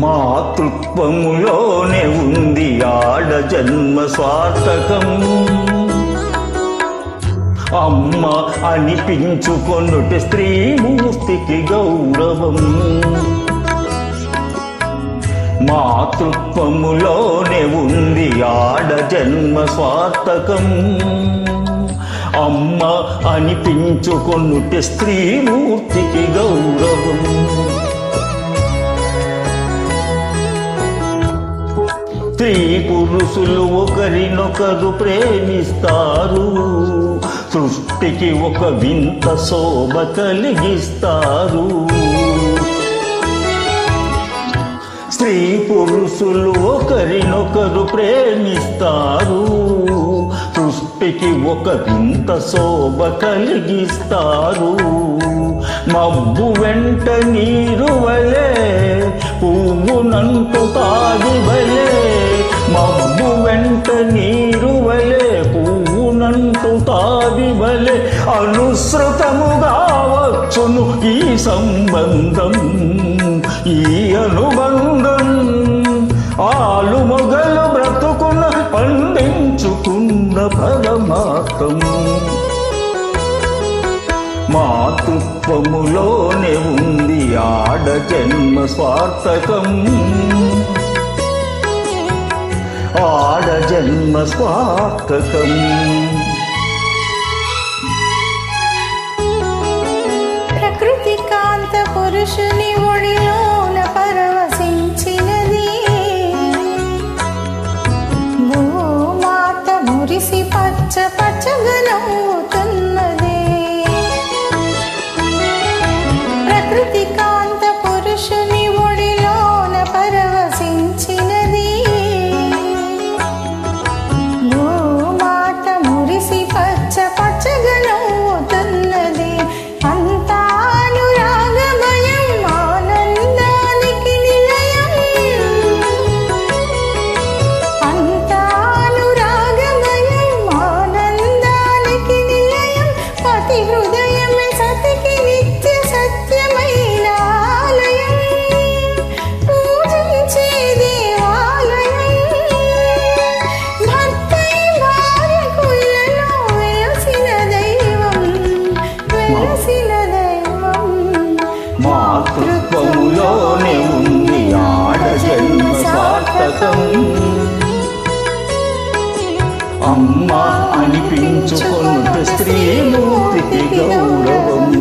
మాతృత్వములోనే ఉంది ఆడ జన్మ స్వార్థకం. అమ్మ అనిపించుకొనుట స్త్రీమూర్తికి గౌరవం. మాతృత్వములోనే ఉంది ఆడ జన్మ స్వార్థకం. అమ్మ అనిపించుకొనుట స్త్రీమూర్తికి గౌరవం. స్త్రీ పురుషులు ఒకరినొకరు ప్రేమిస్తారు. సృష్టికి ఒక వింత శోభ కలిగిస్తారు. స్త్రీ పురుషులు ఒకరినొకరు ప్రేమిస్తారు. సృష్టికి ఒక వింత శోభ కలిగిస్తారు. మబ్బు వెంట నీరు వలే పువ్వునంటు తాగి అనుసృతముగా వచ్చును ఈ సంబంధం ఈ అనుబంధం. ఆలు మొగలు బ్రతుకున్న పండించుకున్న పరమాత్తం మాతృత్వములోనే ఉంది ఆడ జన్మ స్వార్థకం. ఆడ జన్మ స్వార్థకం. పురుషుని ఒడిలోన పరవశించినది. భూమాత మురిసి పచ్చ పచ్చగా వెలసిన దైవం మాతృత్వములోనే ఉంది ఆడ సార్థకం. అమ్మ అనిపించుకున్న స్త్రీమూర్తికి గౌరవం.